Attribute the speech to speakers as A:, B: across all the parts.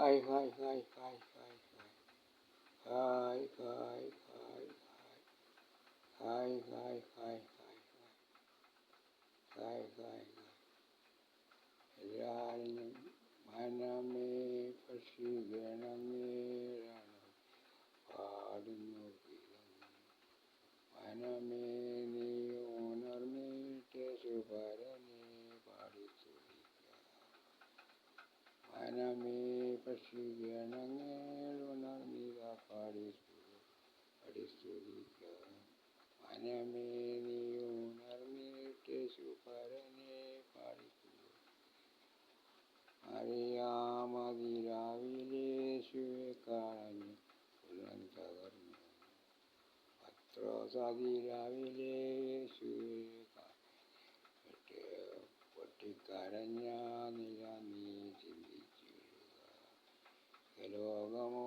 A: はいはいはいはいはいはいはいはいはいはいはいはいはいはいはいはい मन में पसी गण मेरा पार मन में ओनर में तेसु भरने पाड़ी मन में പക്ഷിഗണങ്ങളുണർന്നിക പാടി പാടി സ്തുതിക്ക മനമേ നീ ഉണർന്നിട്ട് സുപരനെ പാടിക്കുക അറിയാമതിരാവിലെ ശിവക്കാളഞ്ഞ് പുലൻ തകർന്നു പത്രോ സതിരാവിലെ ശിവ പൊട്ടിക്കരഞ്ഞ ലോകമോ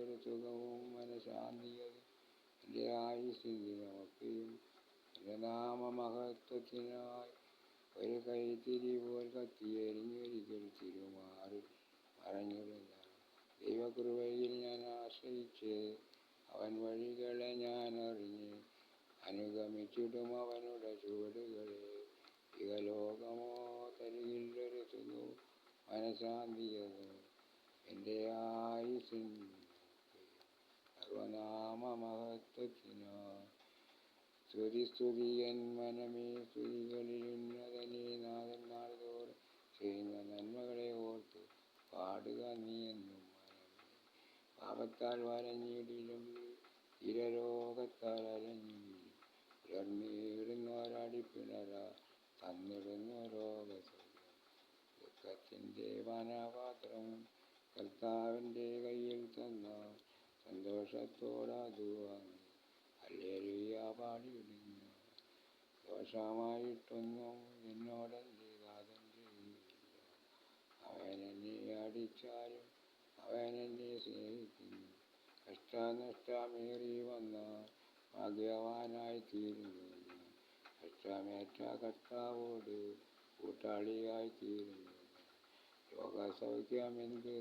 A: ഒരു സുഖവും എന്റെ ആയുസിന്റെ നോക്കിയും നാമമഹത്വത്തിനായി ഒരു കൈത്തിരി പോൽ കത്തിയെരിഞ്ഞൊരിക്കൽ തിരുമാറി മറഞ്ഞിടുന്ന ദൈവകൃപയിൽ ഞാൻ ആശ്രയിച്ച് അവൻ വഴികളെ ഞാൻ അറിഞ്ഞ് അനുഗമിച്ചിടും അവനുടെ ചുവടുകളെ. ഇഹലോകമോ തരികില്ലൊരു സുഖവും മനഃശാന്തിയതും എന്റെ ആയുസിൻ സർവനാമമഹത്വത്തിനായി സ്തുതി സ്തുതി എൻ മനമേ സ്തുതികളിൽ ഉന്നതനേ നാഥൻ നാളുതോറും ചെയ്യുന്ന നന്മകളെ ഓർത്ത് പാടുക നീ എന്നും പാപത്താൽ വരഞ്ഞിടിലും ഇരരോഗത്താൽ അരഞ്ഞിടിലും ഉയർന്നിടുന്നൊരടിപ്പിണര തന്നിടുന്ന രോഗസുഖം ദുഃഖത്തിന്റെ വനപാത്രം വിശ്വാസത്തോടെ ദൂവാണ് അല്ലേലിയ പാടിയിടുന്നു ദോഷമായിട്ടൊന്നും എന്നോടല്ലേ സ്വാതന്ത്ര്യമില്ല അവനെന്നെ അടിച്ചാലും അവനെന്നെ സ്നേഹിക്കുന്നു. കഷ്ടാനഷ്ടമേറി വന്നാൽ ഭാഗ്യവാനായി തീരുന്നു കഷ്ടമേറ്റ കർത്താവോട് കൂട്ടാളിയായി തീരുന്നു ലോകസൗഖ്യം എന്ത്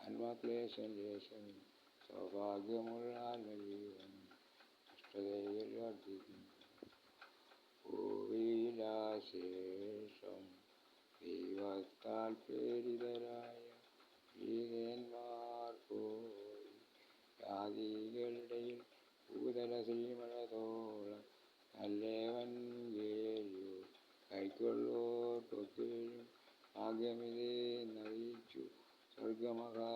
A: ആത്മാക്ലേശം ലേശമില്ല സൗഭാഗ്യമുള്ള ദൈവത്താൽ പ്രേരിതരായ ഗീതന്മാർ ഭൂതല ശ്രീമണത്തോളം നല്ലവൻ കേൾവു കൈക്കൊള്ളോർക്കൊക്കെയും നയിച്ചു സ്വർഗമകാ